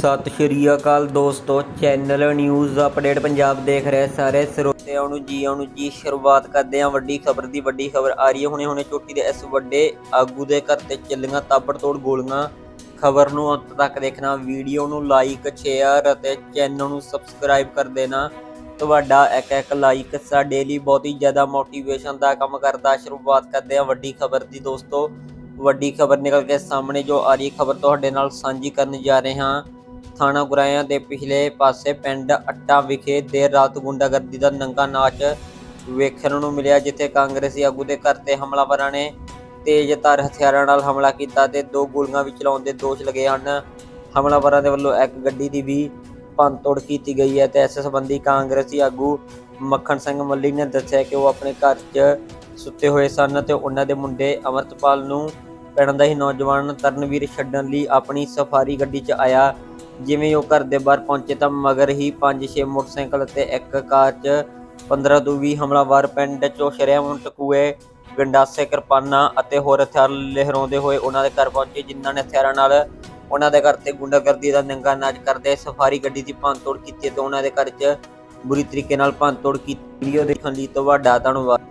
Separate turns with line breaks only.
ਸਤਿ ਸ਼੍ਰੀ ਅਕਾਲ ਦੋਸਤੋ channel news update Punjab ਦੇਖ ਰਹੇ ਸਾਰੇ ਸਰੋਤਿਆਂ ਨੂੰ ਜੀ, ਆਉਣ ਜੀ, ਸ਼ੁਰੂਆਤ ਕਰਦੇ ਹਾਂ ਵੱਡੀ ਖਬਰ ਦੀ, ਵੱਡੀ ਖਬਰ ਆ ਰਹੀ ਹੈ। ਹੁਣੇ ਹੁਣੇ ਚੋਟੀ ਦੇ ਇਸ ਵੱਡੇ ਆਗੂ ਦੇ ਘਰ ਤੇ ਚੱਲੀਆਂ ਤਾਬੜਤੋੜ ਗੋਲੀਆਂ। ਖਬਰ ਨੂੰ ਅੰਤ ਤੱਕ ਦੇਖਣਾ ਵੀਡੀਓ ਨੂੰ ਲਾਈਕ ਸ਼ੇਅਰ ਅਤੇ ਚੈਨਲ ਨੂੰ ਸਬਸਕ੍ਰਾਈਬ ਕਰ ਦੇਣਾ। ਤੁਹਾਡਾ ਇੱਕ ਇੱਕ ਲਾਈਕ ਸਾਡੇ ਲਈ ਬਹੁਤ ਹੀ ਜ਼ਿਆਦਾ ਮੋਟੀਵੇਸ਼ਨ ਦਾ ਕੰਮ ਕਰਦਾ। ਸ਼ੁਰੂਆਤ ਕਰਦੇ ਹਾਂ ਵੱਡੀ ਖਬਰ ਦੀ ਦੋਸਤੋ। ਵੱਡੀ ਖਬਰ ਨਿਕਲ ਕੇ ਸਾਹਮਣੇ ਜੋ ਆ ਰਹੀ ਖਬਰ ਤੁਹਾਡੇ ਨਾਲ ਸਾਂਝੀ ਕਰਨ ਜਾ ਰਹੇ ਹਾਂ। ਥਾਣਾ ਗੁਰਾਇਆਂ ਦੇ ਪਿਛਲੇ ਪਾਸੇ ਪਿੰਡ ਅੱਟਾ ਵਿਖੇ ਦੇਰ ਰਾਤ ਗੁੰਡਾਗਰਦੀ ਦਾ ਨੰਗਾ ਨਾਚ ਵੇਖਣ ਨੂੰ ਮਿਲਿਆ, ਜਿੱਥੇ ਕਾਂਗਰਸੀ ਆਗੂ ਦੇ ਘਰ ਤੇ ਹਮਲਾਵਰਾਂ ਨੇ ਤੇਜ਼ਧਾਰ ਹਥਿਆਰਾਂ ਨਾਲ ਹਮਲਾ ਕੀਤਾ ਤੇ ਦੋ ਗੋਲੀਆਂ ਵੀ ਚਲਾਉਣ ਦੇ ਦੋਸ਼ ਲਗੇ ਹਨ। ਹਮਲਾਵਰਾਂ ਦੇ ਵੱਲੋਂ ਇੱਕ ਗੱਡੀ ਦੀ ਵੀ ਭੰਨਤੋੜ ਕੀਤੀ ਗਈ ਹੈ ਤੇ ਇਸ ਸੰਬੰਧੀ ਕਾਂਗਰਸੀ ਆਗੂ ਮੱਖਣ ਸਿੰਘ ਮੱਲੀ ਨੇ ਦੱਸਿਆ ਕਿ ਉਹ ਆਪਣੇ ਘਰ 'ਚ ਸੁੱਤੇ ਹੋਏ ਸਨ ਤੇ ਉਹਨਾਂ ਦੇ ਮੁੰਡੇ ਅਮਰਤਪਾਲ ਨੂੰ ਪਿੰਡ ਦਾ ਹੀ ਨੌਜਵਾਨ ਤਰਨਵੀਰ ਛੱਡਣ ਲਈ ਆਪਣੀ ਸਫਾਰੀ ਗੱਡੀ 'ਚ ਆਇਆ। ਜਿਵੇਂ ਉਹ ਘਰ ਦੇ ਬਾਹਰ ਪਹੁੰਚੇ ਤਾਂ ਮਗਰ ਹੀ 5-6 ਮੋਟਰਸਾਈਕਲ ਅਤੇ ਇੱਕ ਕਾਰ 'ਚ 15 ਤੋਂ 20 ਹਮਲਾਵਰ ਪਿੰਡ 'ਚੋਂ ਸ਼ਰੇਆਮ ਟਕੂਏ ਗੰਡਾਸੇ ਕਿਰਪਾਨਾਂ ਅਤੇ ਹੋਰ ਹਥਿਆਰ ਲਹਿਰਾਉਂਦੇ ਹੋਏ ਉਹਨਾਂ ਦੇ ਘਰ ਪਹੁੰਚੇ, ਜਿਨ੍ਹਾਂ ਨੇ ਹਥਿਆਰਾਂ ਨਾਲ ਉਹਨਾਂ ਦੇ ਘਰ ਤੇ ਗੁੰਡਾਗਰਦੀ ਦਾ ਨੰਗਾ ਨਾਚ ਕਰਦੇ ਸਫਾਰੀ ਗੱਡੀ ਦੀ ਭੰਨਤੋੜ ਕੀਤੀ ਤੇ ਉਹਨਾਂ ਦੇ ਘਰ 'ਚ ਬੁਰੀ ਤਰੀਕੇ ਨਾਲ ਭੰਨਤੋੜ ਕੀਤੀ। ਵੀਡੀਓ ਦੇਖਣ ਲਈ ਤੁਹਾਡਾ ਧੰਨਵਾਦ।